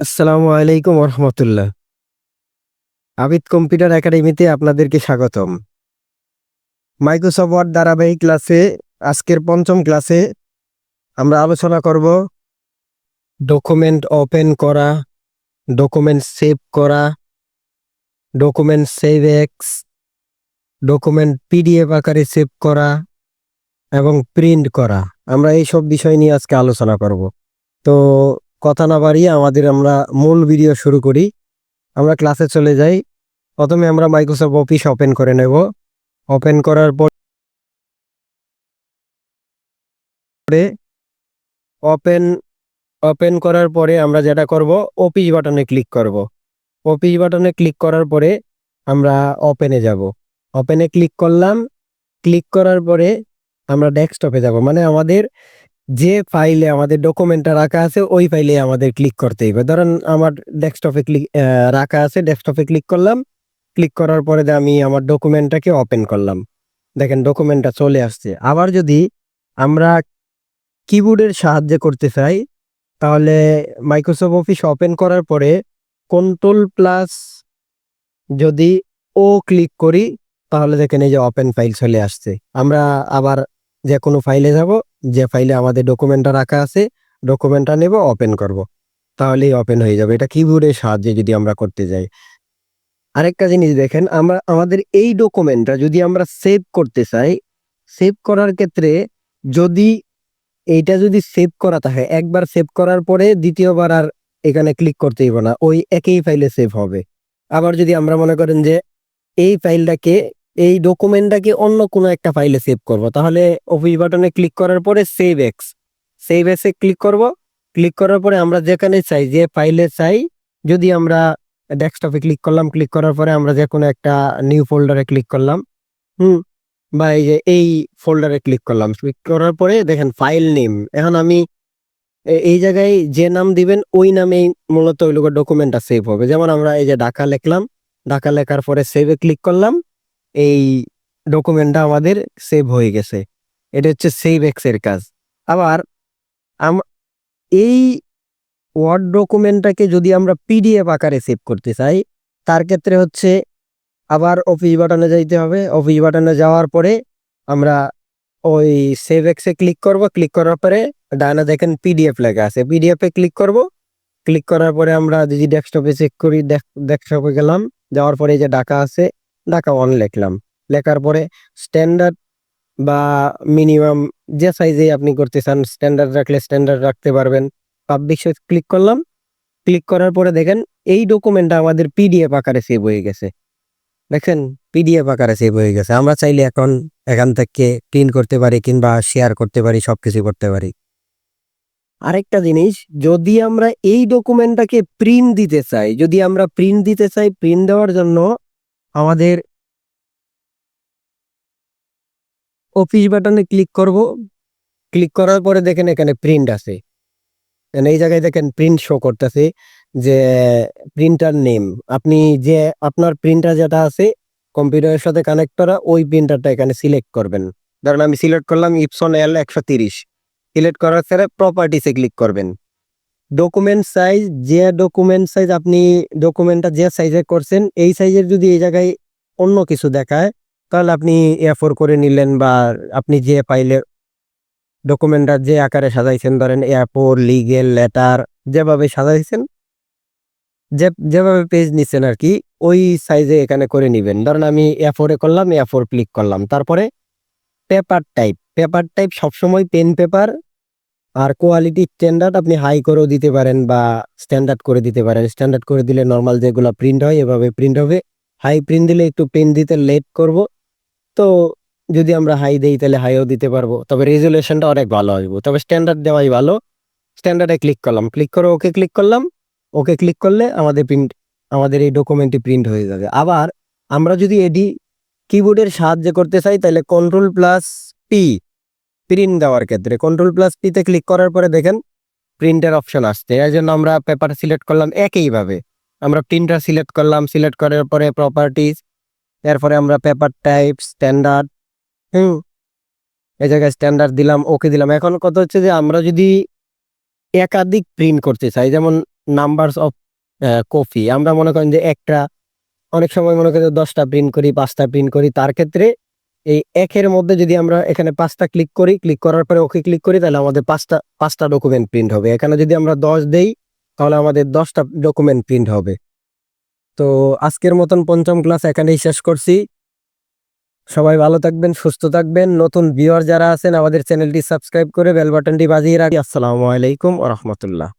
আসসালামু আলাইকুম রহমতুল্লাহ আবিদ কম্পিউটার একাডেমিতে আপনাদেরকে স্বাগতম। মাইক্রোসফট ওয়ার্ড ধারাবাহিক ক্লাসে, আজকের পঞ্চম ক্লাসে আমরা আলোচনা করব ডকুমেন্ট ওপেন করা, ডকুমেন্ট সেভ করা, document save as, document PDF আকারে সেভ করা এবং প্রিন্ট করা। আমরা এই সব বিষয় নিয়ে আজকে আলোচনা করব। তো কথা না বাড়িয়ে আমাদের আমরা মূল ভিডিও শুরু করি। আমরা ক্লাসে চলে যাই। প্রথমে আমরা মাইক্রোসফট অফিস ওপেন করে নেব। ওপেন করার পরে ওপেন ওপেন করার পরে আমরা যেটা করব অফিস বাটনে ক্লিক করব। অফিস বাটনে ক্লিক করার পরে আমরা ওপেনে যাব। ওপেনে ক্লিক করলাম। ক্লিক করার পরে আমরা ডেস্কটপে যাব। মানে আমাদের যে ফাইলে আমাদের ডকুমেন্টটা রাখা আছে, ওই ফাইলে আমাদের ক্লিক করতে হবে। ধরেন আমার ডেস্কটপে ক্লিক রাখা আছে ডেস্কটপে ক্লিক করলাম। ক্লিক করার পরে আমি আমার ডকুমেন্টটাকে ওপেন করলাম। দেখেন ডকুমেন্টটা চলে আসছে। আবার যদি আমরা কিবোর্ডের সাহায্যে করতে চাই, তাহলে মাইক্রোসফট অফিস ওপেন করার পরে কন্ট্রোল প্লাস যদি ও ক্লিক করি, তাহলে দেখেন এই যে ওপেন ফাইল চলে আসছে। আমরা আবার যে কোনো ফাইলে যাব যে ফাইলে আমাদের ডকুমেন্টটা রাখা আছে ডকুমেন্টটা নেব ওপেন করব। তাহলেই ওপেন হয়ে যাবে। এটা কিবোর্ডের সাহায্যে যদি আমরা করতে যাই। আরেকটা জিনিস দেখেন, আমরা, আমাদের এই ডকুমেন্টটা যদি আমরা সেভ করতে চাই সেভ করার ক্ষেত্রে যদি এইটা যদি সেভ করা থাকে, একবার সেভ করার পরে দ্বিতীয়বার আর এখানে ক্লিক করতে হইব না। ওই একই ফাইলে সেভ হবে। আবার যদি আমরা মনে করেন যে এই ফাইলটাকে এই ডকুমেন্টটাকে অন্য কোনো একটা ফাইলে সেভ করব। তাহলে অফিস বাটনে ক্লিক করার পরে সেভ এক্স সেভ এক্সে ক্লিক করব। ক্লিক করার পরে আমরা যেখানে চাই, যে ফাইলে চাই, যদি আমরা ডেস্কটপে ক্লিক করলাম ক্লিক করার পরে আমরা যে কোনো একটা নিউ ফোল্ডারে ক্লিক করলাম। হুম, বা এই যে এই ফোল্ডারে ক্লিক করলাম। ক্লিক করার পরে দেখেন ফাইল নেম এখন আমি এই জায়গায় যে নাম দিবেন, ওই নামেই মূলত ওই লোক ডকুমেন্টটা সেভ হবে। যেমন আমরা এই যে ঢাকা লিখলাম, ঢাকা লেখার পরে সেভে ক্লিক করলাম। এই ডকুমেন্টটা আমাদের সেভ হয়ে গেছে। এটা হচ্ছে সেভ এক্সের কাজ। আবার এই ওয়ার্ড ডকুমেন্টটাকে যদি আমরা পিডিএফ আকারে সেভ করতে চাই, তার ক্ষেত্রে হচ্ছে আবার অফিস বাটনে যাইতে হবে। অফিস বাটনে যাওয়ার পরে আমরা ওই সেভ এক্সে ক্লিক করব। ক্লিক করার পরে ডানা দেখেন পিডিএফ লেখা আছে। পিডিএফ ক্লিক করব। ক্লিক করার পরে আমরা যদি ডেস্কটপে চেক করি ডেস্কটপে গেলাম। যাওয়ার পরে যে ডাকা আছে ডাকা ওয়ান লিখলাম। লেখার পরে স্ট্যান্ডার্ড বা মিনিমাম যে সাইজে আপনি করতে চান স্ট্যান্ডার্ড রাখলে স্ট্যান্ডার্ড রাখতে পারবেন। পাবলিশে ক্লিক করলাম। ক্লিক করার পরে দেখেন এই ডকুমেন্টটা আমাদের পিডিএফ আকারে সেভ হয়ে গেছে। দেখেন পিডিএফ আকারে সেভ হয়ে গেছে। আমরা চাইলে এখন এখান থেকে প্রিন্ট করতে পারি কিংবা শেয়ার করতে পারি সব কিছু করতে পারি। আরেকটা জিনিস, যদি আমরা এই ডকুমেন্টটাকে প্রিন্ট দিতে চাই, যদি আমরা প্রিন্ট দিতে চাই প্রিন্ট দেওয়ার জন্য আমাদের অফিস বাটনে ক্লিক করব। ক্লিক করার পরে দেখেন এখানে প্রিন্ট আছে। এখানে এই জায়গায় দেখেন প্রিন্ট শো করতেছে যে প্রিন্টার নেম আপনি যে, আপনার প্রিন্টার যেটা আছে কম্পিউটারের সাথে কানেক্ট করা, ওই প্রিন্টারটা এখানে সিলেক্ট করবেন। ধরেন আমি সিলেক্ট করলাম ইপসন এল একশো তিরিশ। সিলেক্ট করার পরে প্রপার্টিসে ক্লিক করবেন। ডকুমেন্ট সাইজ যে ডকুমেন্ট সাইজ আপনি ডকুমেন্টটা যে সাইজে করছেন, এই সাইজের যদি এই জায়গায় অন্য কিছু দেখায়, তাহলে আপনি এ ফোর করে নিলেন বা আপনি যে পাইলে ডকুমেন্টটা যে আকারে সাজাইছেন, ধরেন এ ফোর লিগেল লেটার যেভাবে সাজাইছেন, যে, যেভাবে পেজ নিচ্ছেন আর কি ওই সাইজে এখানে করে নিবেন। ধরেন আমি এ করলাম এ ফোর ক্লিক করলাম। তারপরে পেপার টাইপ পেপার টাইপ সবসময় পেন পেপার আর কোয়ালিটি স্ট্যান্ডার্ড আপনি হাই করেও দিতে পারেন বা স্ট্যান্ডার্ড করে দিতে পারেন। স্ট্যান্ডার্ড করে দিলে নর্মাল যেগুলো প্রিন্ট হয়, এভাবে প্রিন্ট হবে। হাই প্রিন্ট দিলে একটু প্রিন্ট দিতে লেট করব। তো যদি আমরা হাই দিই, তাহলে হাইও দিতে পারব। তবে রেজুলেশনটা অনেক ভালো আসব। তবে স্ট্যান্ডার্ড দেওয়াই ভালো। স্ট্যান্ডার্ডে ক্লিক করলাম। ক্লিক করে ওকে ক্লিক করলাম। ওকে ক্লিক করলে আমাদের প্রিন্ট আমাদের এই ডকুমেন্টটি প্রিন্ট হয়ে যাবে। আবার আমরা যদি এটি কিবোর্ডের সাহায্যে করতে চাই, তাহলে কন্ট্রোল প্লাস পি প্রিন্ট দেওয়ার ক্ষেত্রে। কন্ট্রোল প্লাস পিতে ক্লিক করার পরে দেখেন প্রিন্টের অপশন আসছে। এর জন্য আমরা পেপার সিলেক্ট করলাম একইভাবে। আমরা প্রিন্টার সিলেক্ট করলাম সিলেক্ট করার পরে প্রপার্টিজ এরপরে আমরা পেপার টাইপ স্ট্যান্ডার্ড হুম, এই জায়গায় স্ট্যান্ডার্ড দিলাম ওকে দিলাম। এখন কথা হচ্ছে যে আমরা যদি একাধিক প্রিন্ট করতে চাই, যেমন নাম্বারস অফ কপি আমরা মনে করেন যে একটা, অনেক সময় মনে করি দশটা প্রিন্ট করি, পাঁচটা প্রিন্ট করি, তার ক্ষেত্রে এই একের মধ্যে যদি আমরা এখানে পাঁচটা ক্লিক করি ক্লিক করার পরে ওকে ক্লিক করি, তাহলে আমাদের পাঁচটা পাঁচটা ডকুমেন্ট প্রিন্ট হবে। এখানে যদি আমরা দশ দেই, তাহলে আমাদের দশটা ডকুমেন্ট প্রিন্ট হবে। তো আজকের মতন পঞ্চম ক্লাস এখানেই শেষ করছি। সবাই ভালো থাকবেন, সুস্থ থাকবেন। নতুন ভিউয়ার যারা আছেন, আমাদের চ্যানেলটি সাবস্ক্রাইব করে বেল বাটনটি বাজিয়ে রাখি আসসালামু আলাইকুম রাহমাতুল্লাহ।